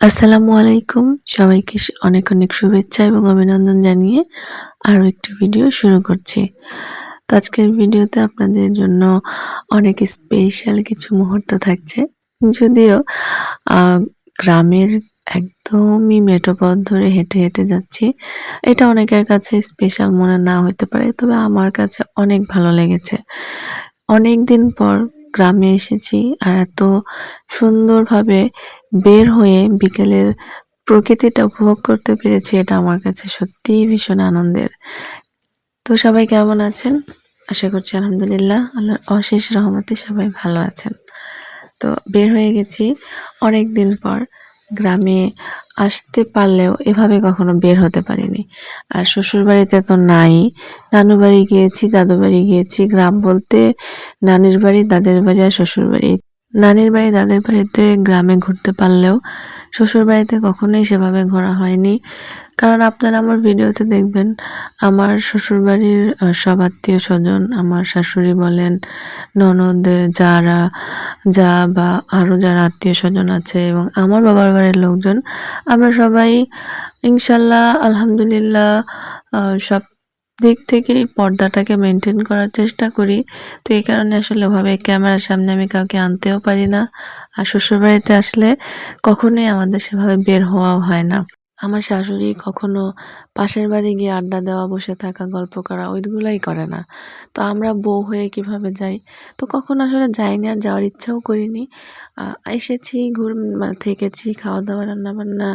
আসসালামু আলাইকুম। সবাইকে অনেক অনেক শুভেচ্ছা এবং অভিনন্দন জানিয়ে আরও একটি ভিডিও শুরু করছি। তো আজকের ভিডিওতে আপনাদের জন্য অনেক স্পেশাল কিছু মুহূর্ত থাকছে। যদিও গ্রামের একদমই মেঠো পথ ধরে হেঁটে হেঁটে যাচ্ছি। এটা অনেকের কাছে স্পেশাল মনে না হতে পারে, তবে আমার কাছে অনেক ভালো লেগেছে। অনেক দিন পর গ্রামে এসেছি আর এত সুন্দরভাবে বের হয়ে বিকেলের প্রকৃতিটা উপভোগ করতে পেরেছি, এটা আমার কাছে সত্যিই ভীষণ আনন্দের। তো সবাই কেমন আছেন? আশা করছি আলহামদুলিল্লাহ, আল্লাহর অশেষ রহমতে সবাই ভালো আছেন। তো বের হয়ে গেছি অনেক দিন পর। গ্রামে আসতে পারলেও এভাবে কখনো বের হতে পারিনি। আর শ্বশুর বাড়িতে তো নাই নানু বাড়ি গিয়েছি দাদু বাড়ি গিয়েছি, গ্রাম বলতে নানির বাড়ি, দাদের বাড়ি আর শ্বশুর বাড়ি নানির বাড়ি দাদের বাড়িতে গ্রামে ঘুরতে পারলেও শ্বশুর বাড়িতে কখনোই সেভাবে ঘোরা হয়নি। কারণ আপনারা আমার ভিডিওতে দেখবেন, আমার শ্বশুর বাড়ির সব আত্মীয় স্বজন, আমার শাশুড়ি বলেন, ননদ, যারা, যা বা আরও যারা আত্মীয় স্বজন আছে এবং আমার বাবার বাড়ির লোকজন, আমরা সবাই ইনশাল্লাহ, আলহামদুলিল্লাহ সব দিক থেকেই পর্দাটাকে মেনটেন করার চেষ্টা করি। তো এই কারণে আসলে ওভাবে ক্যামেরার সামনে আমি কাউকে আনতেও পারি না। আর শ্বশুরবাড়িতে আসলে কখনোই আমাদের সেভাবে বের হওয়াও হয় না। আমার শাশুড়ি কখনো পাশের বাড়ি গিয়ে আড্ডা দেওয়া, বসে থাকা, গল্প করা ওইগুলাই করে না। তো আমরা বউ হয়ে কীভাবে যাই? তো কখনো আসলে যাইনি আর যাওয়ার ইচ্ছাও করিনি। এসেছি, ঘুর মানে থেকেছি খাওয়া দাওয়া রান্না বান্না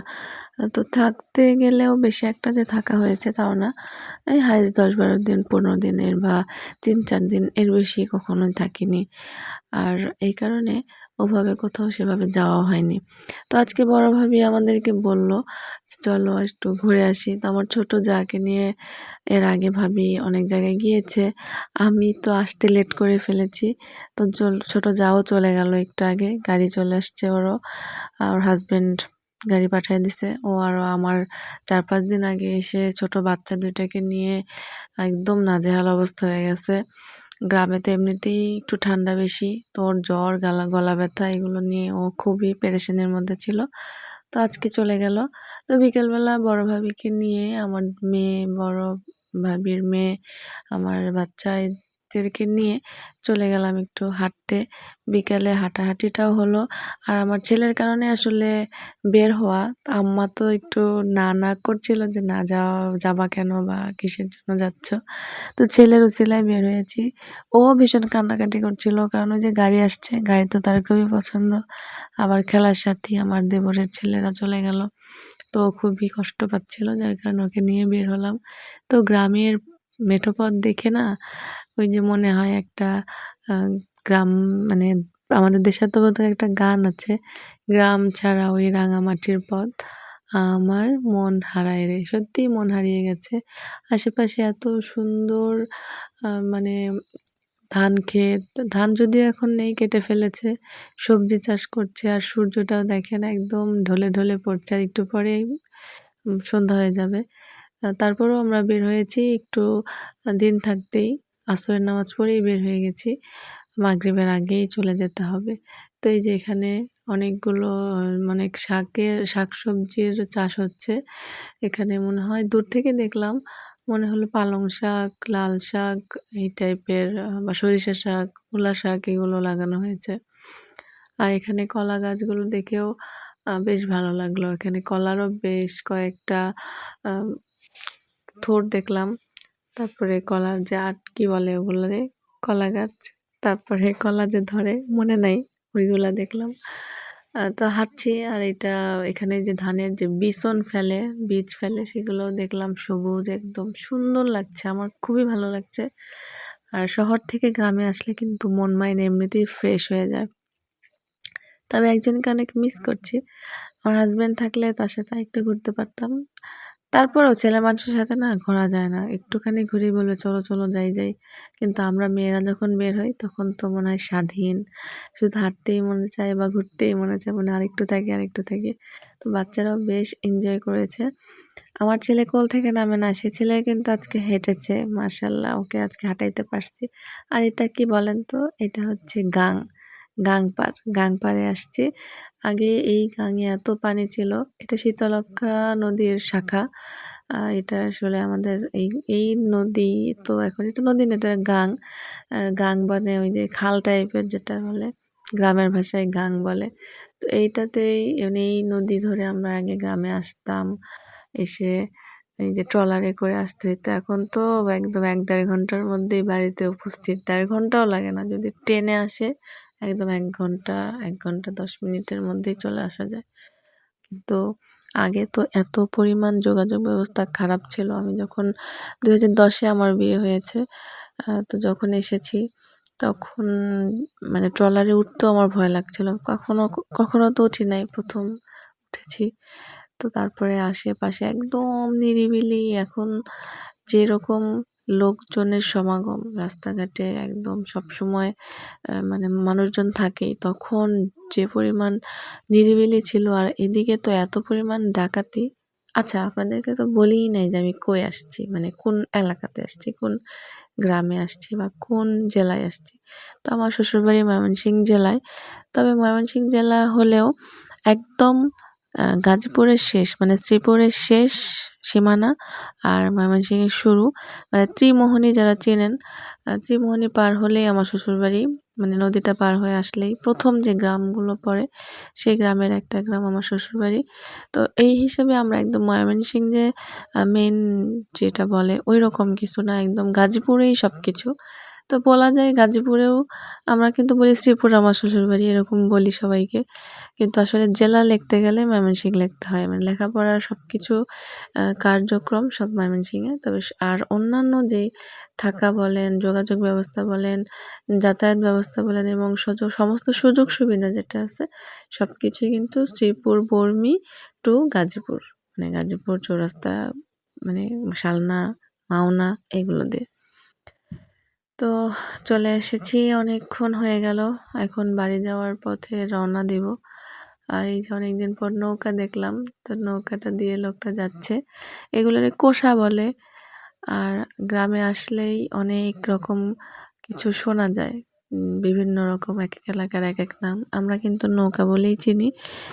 তো থাকতে গেলেও বেশি একটা যে থাকা হয়েছে তাও না। এই হাইস্ট দশ বারো দিন, পনেরো দিনের বা তিন চার দিন এর বেশি কখনোই থাকিনি। আর এই কারণে ওভাবে কোথাও সেভাবে যাওয়া হয়নি। তো আজকে বড় ভাবি আমাদেরকে বলল চলো একটু ঘুরে আসি। তো আমার ছোট যাকে নিয়ে এর আগে ভাবি অনেক জায়গায় গিয়েছে, আমি তো আসতে লেট করে ফেলেছি। তো চল, ছোট যাও চলে গেল একটু আগে, গাড়ি চলে আসছে ওরও। আর হাজবেন্ড গাড়ি পাঠিয়ে দিছে। ও আরও আমার চার পাঁচ দিন আগে এসে ছোট বাচ্চা দুইটাকে নিয়ে একদম নাজেহাল অবস্থা হয়ে গেছে। গ্রামে তো এমনিতেই একটু ঠান্ডা বেশি, তো ওর জ্বর, গালা, গলা ব্যথা এগুলো নিয়ে ও খুবই পেরেশানির মধ্যে ছিল। তো আজকে চলে গেল। তো বিকেলবেলা বড় ভাবিকে নিয়ে আমার মেয়ে, বড় ভাবির মেয়ে, আমার বাচ্চা এদেরকে নিয়ে চলে গেলাম একটু হাঁটতে। বিকালে হাঁটাহাঁটিটাও হলো। আর আমার ছেলের কারণে আসলে বের হওয়া। আম্মা তো একটু না না করছিল যে, না যাওয়া, যাবা কেন বা কিসের জন্য যাচ্ছ? তো ছেলের উচিলায় বের হয়েছি। ও ভীষণ কান্নাকাটি করছিল। কারণ ওই যে গাড়ি আসছে, গাড়ি তো তার খুবই পছন্দ। আবার খেলার সাথী আমার দেবরের ছেলেরা চলে গেল। তো খুবই কষ্ট পাচ্ছিল, যার কারণে ওকে নিয়ে বের হলাম। তো গ্রামের মেঠোপথ দেখে না ওই যে মনে হয় একটা গ্রাম মানে আমাদের দেশাত্মবোধক একটা গান আছে, গ্রাম ছাড়া ওই রাঙামাটির পথ, আমার মন হারায় রে। সত্যিই মন হারিয়ে গেছে। আশেপাশে এত সুন্দর মানে ধান ক্ষেত, ধান যদিও এখন নেই, কেটে ফেলেছে, সবজি চাষ করছে আর সূর্যটাও দেখেন একদম ঢলে ঢলে পড়ছে আর একটু পরেই সন্ধ্যা হয়ে যাবে। তারপরেও আমরা বের হয়েছি, একটু দিন থাকতেই। আসরের নামাজ পড়েই বের হয়ে গেছি। মাগরিবের আগেই চলে যেতে হবে। তো এই যে এখানে অনেকগুলো মানে শাকের, শাকসবজির চাষ হচ্ছে। এখানে মনে হয় দূর থেকে দেখলাম, মনে হলো পালং শাক, লাল শাক, এই টাইপের বা সরিষা শাক, মূলা শাক এগুলো লাগানো হয়েছে। আর এখানে কলা গাছগুলো দেখেও বেশ ভালো লাগল। এখানে কলারও বেশ কয়েকটা থোড় দেখলাম। তারপরে কলার যে আট কি বলে ওগুলোরে কলা গাছ। তারপরে কলা যে ধরে, মনে নাই, ওইগুলা দেখলাম। তো হাঁটছি আর এটা এখানে যে ধানের যে বিচন ফেলে, বীজ ফেলে, সেগুলো দেখলাম সবুজ একদম। সুন্দর লাগছে, আমার খুবই ভালো লাগছে। আর শহর থেকে গ্রামে আসলে কিন্তু মন মাইন্ড এমনিতেই ফ্রেশ হয়ে যায়। তবে একজনকে অনেক মিস করছি। আমার হাজব্যান্ড থাকলে তার সাথে একটু ঘুরতে পারতাম। তারপরেও ছেলে মানুষের সাথে না ঘোরা যায় না। একটুখানি ঘুরে বলবে, চলো চলো, যাই যাই। কিন্তু আমরা মেয়েরা যখন বের হই, তখন তো মনে হয় স্বাধীন। শুধু হাঁটতেই মনে চায় বা ঘুরতেই মনে চায়, মনে আরেকটু থাকি আরেকটু থাকি। তো বাচ্চারাও বেশ এনজয় করেছে। আমার ছেলে কোল থেকে নামে না, সে ছেলে কিন্তু আজকে হেঁটেছে মার্শাল্লাহ ওকে আজকে হাঁটাইতে পারছি। আর এটা কি বলেন তো? এটা হচ্ছে গাং। গাং পার, গাং পাড়ে আসছি। আগে এই গাঙে এত পানি ছিল, এটা শীতলক্ষা নদীর শাখা। এটা আসলে আমাদের এই এই নদী তো এখন এটা নদী না, এটা গাং। আর গাং মানে ওই যে খাল টাইপের যেটা বলে, গ্রামের ভাষায় গাং বলে। তো এইটাতেই মানে এই নদী ধরে আমরা আগে গ্রামে আসতাম, এসে এই যে ট্রলারে করে আসতে হইতো। এখন তো একদম এক দেড় ঘণ্টার মধ্যেই বাড়িতে উপস্থিত। দেড় ঘন্টাও লাগে না, যদি ট্রেনে আসে একদম এক ঘণ্টা এক ঘণ্টা দশ মিনিটের মধ্যেই চলে আসা যায়। কিন্তু আগে তো এত পরিমাণ যোগাযোগ ব্যবস্থা খারাপ ছিল। আমি যখন দু হাজার দশে আমার বিয়ে হয়েছে তো যখন এসেছি, তখন মানে ট্রলারে উঠতেও আমার ভয় লাগছিল। কখনো কখনো তো উঠি নাই, প্রথম উঠেছি। তো তারপরে আশেপাশে একদম নিরিবিলি, এখন যেরকম লোকজনের সমাগম। রাস্তাঘাটে একদম সবসময় মানে মানুষজন থাকে তখন যে পরিমাণ নিরিবিলি ছিল, আর এদিকে তো এত পরিমাণ ডাকাতি। আচ্ছা আপনাদেরকে তো বলেই নাই যে আমি কই আসছি? মানে কোন এলাকাতে আসছি? কোন গ্রামে আসছি? বা কোন জেলায় আসছি? তো আমার শ্বশুরবাড়ি ময়মনসিংহ জেলায়। তবে ময়মনসিংহ জেলা হলেও একদম গাজীপুরের শেষ মানে শ্রীপুরের শেষ সীমানা আর ময়মনসিংহের শুরু। মানে ত্রিমোহনী যারা চেনেন ত্রিমোহনী পার হলেই আমার শ্বশুরবাড়ি মানে নদীটা পার হয়ে আসলেই প্রথম যে গ্রামগুলো পড়ে, সেই গ্রামের একটা গ্রাম আমার শ্বশুরবাড়ি। তো এই হিসেবে আমরা একদম ময়মনসিংহ যে মেন যেটা বলে ওই রকম কিছু না, একদম গাজীপুরেই সব কিছু তো বলা যায় গাজীপুরেও আমরা কিন্তু বলি শ্রীপুর আমার শ্বশুরবাড়ি এরকম বলি সবাইকে। কিন্তু আসলে জেলা লিখতে গেলে ময়মনসিংহ লিখতে হয়। মানে লেখাপড়ার সব কিছু কার্যক্রম সব ময়মনসিংহে। তবে আর অন্যান্য যে থাকা বলেন, যোগাযোগ ব্যবস্থা বলেন, যাতায়াত ব্যবস্থা বলেন এবং সুযোগ সমস্ত সুযোগ সুবিধা যেটা আছে সব কিছুই কিন্তু শ্রীপুর, বর্মি টু গাজীপুর। মানে গাজীপুর চৌরাস্তা মানে শালনা, মাওনা, এগুলো দিয়ে। তো চলে এসেছি, অনেকক্ষণ হয়ে গেল। এখন বাড়ি যাওয়ার পথে রওনা দিব। আর এই যে অনেকদিন পর নৌকা দেখলাম, তো নৌকাটা দিয়ে লোকটা যাচ্ছে। এগুলোরে কোষা বলে। আর গ্রামে আসলেই অনেক রকম কিছু শোনা যায়। বিভিন্ন রকম এক এক এলাকার এক এক নাম। আমরা কিন্তু নৌকা বলেই চিনি।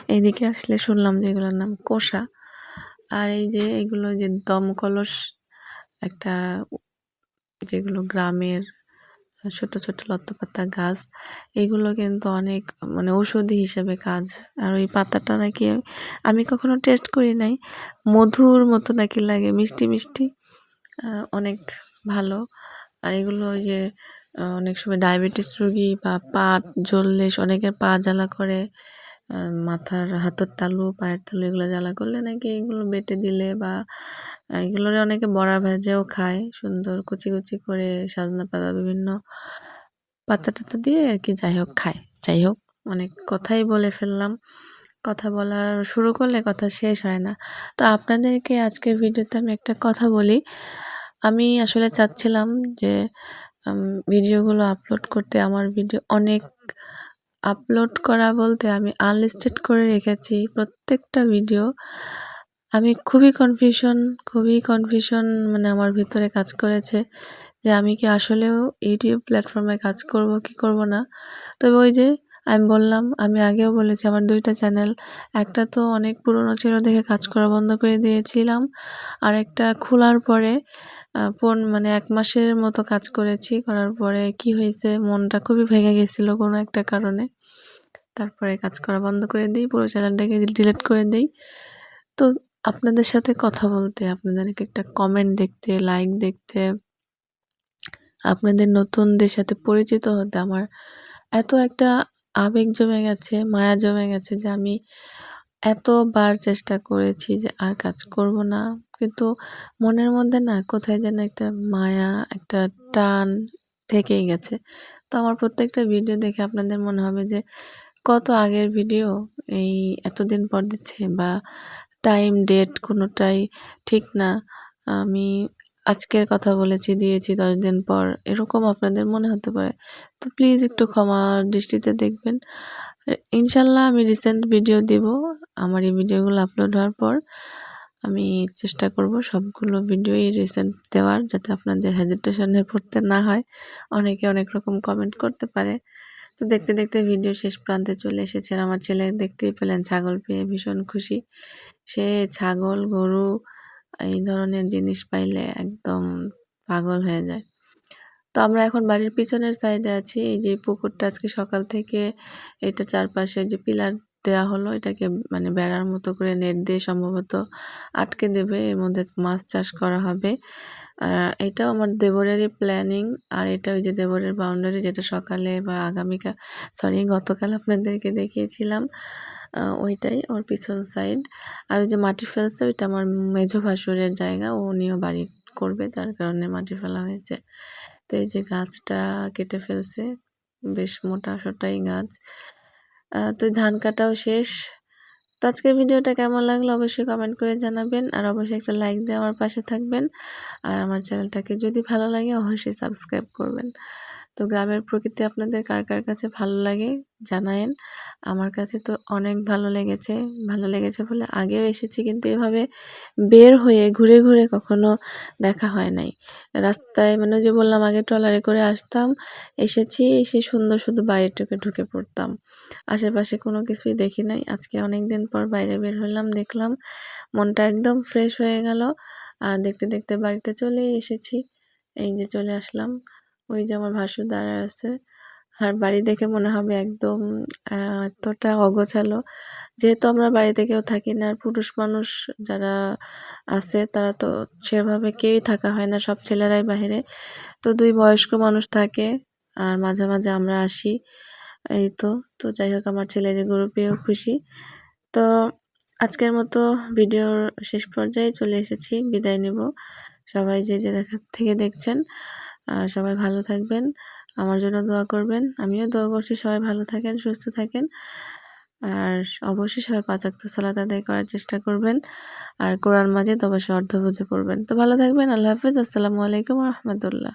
এইদিকে আসলে শুনলাম যে এগুলোর নাম কোষা। আর এই যে এগুলো যে দম কলস একটা যেগুলো গ্রামের ছোট ছোট লতাপাতা গাছ, এগুলো কিন্তু অনেক মানে ঔষধি হিসেবে কাজ। আর ওই পাতাটা নাকি আমি কখনো টেস্ট করি নাই। মধুর মতো নাকি লাগে, মিষ্টি মিষ্টি অনেক ভালো। আর এগুলো ওই যে অনেক সময় ডায়াবেটিস রোগী বা পা জ্বললে অনেকের পা জ্বালা করে মাথার, হাতের তালু, পায়ের তালু এগুলো জ্বালা করলে নাকি এগুলো বেটে দিলে বা এগুলোর অনেকে বড়া ভেজেও খায়, সুন্দর কুচি কুচি করে সাজনা পাতা বিভিন্ন পাতা টাতা দিয়ে আর কি যাই হোক খায়। যাই হোক, অনেক কথাই বলে ফেললাম। কথা বলার শুরু করলে কথা শেষ হয় না। তো আপনাদেরকে আজকের ভিডিওতে আমি একটা কথা বলি। আমি আসলে চাচ্ছিলাম যে ভিডিওগুলো আপলোড করতে আমার ভিডিও অনেক আপলোড করা বলতে আমি আনলিস্টেড করে রেখেছি প্রত্যেকটা ভিডিও। আমি খুবই কনফিউশন খুবই কনফিউশন মানে আমার ভিতরে কাজ করেছে যে আমি কি আসলেও ইউটিউব প্ল্যাটফর্মে কাজ করব, কি করব না। তবে ওই যে আমি বললাম, আমি আগেও বলেছি আমার দুইটা চ্যানেল একটা তো অনেক পুরনো ছিল দেখে কাজ করা বন্ধ করে দিয়েছিলাম, আর একটা খোলার পরে পন মানে এক মাসের মতো কাজ করেছি, করার পরে কি হয়েছে, মনটা খুবই ভেঙে গেছিল কোনো একটা কারণে। তারপরে কাজ করা বন্ধ করে দিই, পুরো চ্যানেলটাকে ডিলিট করে দিই। তো আপনাদের সাথে কথা বলতে, আপনাদেরকে একটা কমেন্ট দেখতে লাইক দেখতে, আপনাদের নতুনদের সাথে পরিচিত হতে আমার এত একটা আবেগ জমে গেছে, মায়া জমে গেছে যে আমি এতবার চেষ্টা করেছি যে আর কাজ করব না। কিন্তু মনের মধ্যে না কোথায় যেন একটা মায়া, একটা টান থেকেই গেছে। তো আমার প্রত্যেকটা ভিডিও দেখে আপনাদের মনে হবে যে কত আগের ভিডিও এই এতদিন পর দিচ্ছে বা টাইম ডেট কোনোটাই ঠিক না। আমি আজকের কথা বলেছি, দিয়েছি দশ দিন পর। এরকম আপনাদের মনে হতে পারে। তো প্লিজ একটু ক্ষমা দৃষ্টিতে দেখবেন। ইনশাল্লাহ আমি রিসেন্ট ভিডিও দিব। আমার এই ভিডিওগুলো আপলোড হওয়ার পর আমি চেষ্টা করব সবগুলো ভিডিওই রিসেন্ট দেওয়ার, যাতে আপনাদের হেজিটেশনে পড়তে না হয়। অনেকে অনেক রকম কমেন্ট করতে পারে। তো দেখতে দেখতে ভিডিও শেষ প্রান্তে চলে এসেছেন। আমার ছেলে দেখতেই পেলেন, ছাগল পেয়ে ভীষণ খুশি। সে ছাগল, গরু, এই ধরনের জিনিস পাইলে একদম পাগল হয়ে যায়। তো আমরা এখন বাড়ির পিছনের সাইডে আছি। এই যে পুকুরটা আজকে সকাল থেকে এটা চারপাশে যে পিলার দেওয়া হলো, এটাকে মানে বেড়ার মতো করে নেট দিয়ে সম্ভবত আটকে দেবে। এর মধ্যে মাছ চাষ করা হবে। এটাও আমার দেবরেরই প্ল্যানিং আর এটা ওই যে দেবরের বাউন্ডারি যেটা সকালে বা আগামীকাল সরি গতকাল আপনাদেরকে দেখিয়েছিলাম। ওইটাই ওর পিছন সাইড আর ওই যে মাটি ফেলছে, ওইটা আমার মেঝো ভাসুরের জায়গা, ও উনিও বাড়ি করবে, তার কারণে মাটি ফেলা হয়েছে। তো এই যে গাছটা কেটে ফেলছে, বেশ মোটা সোটাই গাছ। তো ধান কাটাও শেষ। তো আজকের ভিডিওটা কেমন লাগল অবশ্যই কমেন্ট করে জানাবেন, আর অবশ্যই একটা লাইক দিয়ে আমার পাশে থাকবেন। আর আমার চ্যানেলটাকে যদি ভালো লাগে, অবশ্যই সাবস্ক্রাইব করবেন। তো গ্রামের প্রকৃতি আপনাদের কার কার কাছে ভালো লাগে জানায়েন। আমার কাছে তো অনেক ভালো লেগেছে ভালো লেগেছে বলে আগেও এসেছি কিন্তু এভাবে বের হয়ে ঘুরে ঘুরে কখনো দেখা হয় নাই। রাস্তায় মানে যে বললাম, আগে ট্রলারে করে আসতাম, এসেছি, এসে সুন্দর শুধু বাড়িটাকে ঢুকে পড়তাম। আশেপাশে কোনো কিছুই দেখি নাই। আজকে অনেক দিন পর বাইরে বের হলাম দেখলাম মনটা একদম ফ্রেশ হয়ে গেল। আর দেখতে দেখতে বাড়িতে চলেই এসেছি। এই যে চলে আসলাম। ওই যে আমার ভাসুর দাঁড়ায় আছে। আর বাড়ি দেখে মনে হবে একদম এতটা অগোছালো। যেহেতু আমরা বাড়িতে কেউ থাকি না, আর পুরুষ মানুষ যারা আছে, তারা তো সেভাবে কেউই থাকা হয় না, সব ছেলেরাই বাহিরে তো দুই বয়স্ক মানুষ থাকে, আর মাঝে মাঝে আমরা আসি। এই তো তো যাই হোক, আমার ছেলে যে গরু পেয়েও খুশি। তো আজকের মতো ভিডিওর শেষ পর্যায়ে চলে এসেছি, বিদায় নেব। সবাই যে যে দেখা থেকে দেখছেন সবাই ভালো থাকবেন। আমার জন্য দোয়া করবেন। আমিও দোয়া করছি, সবাই ভালো থাকেন, সুস্থ থাকেন। আর অবশ্যই সবাই পাঁচাক্ত সালাত আদায় করার চেষ্টা করবেন। আর কোরআন মাঝে অবশ্যই অর্ধ বুঝে পড়বেন। তো ভালো থাকবেন, আল্লাহ হাফিজ। আসসালামু আলাইকুম রহমতুল্লাহ।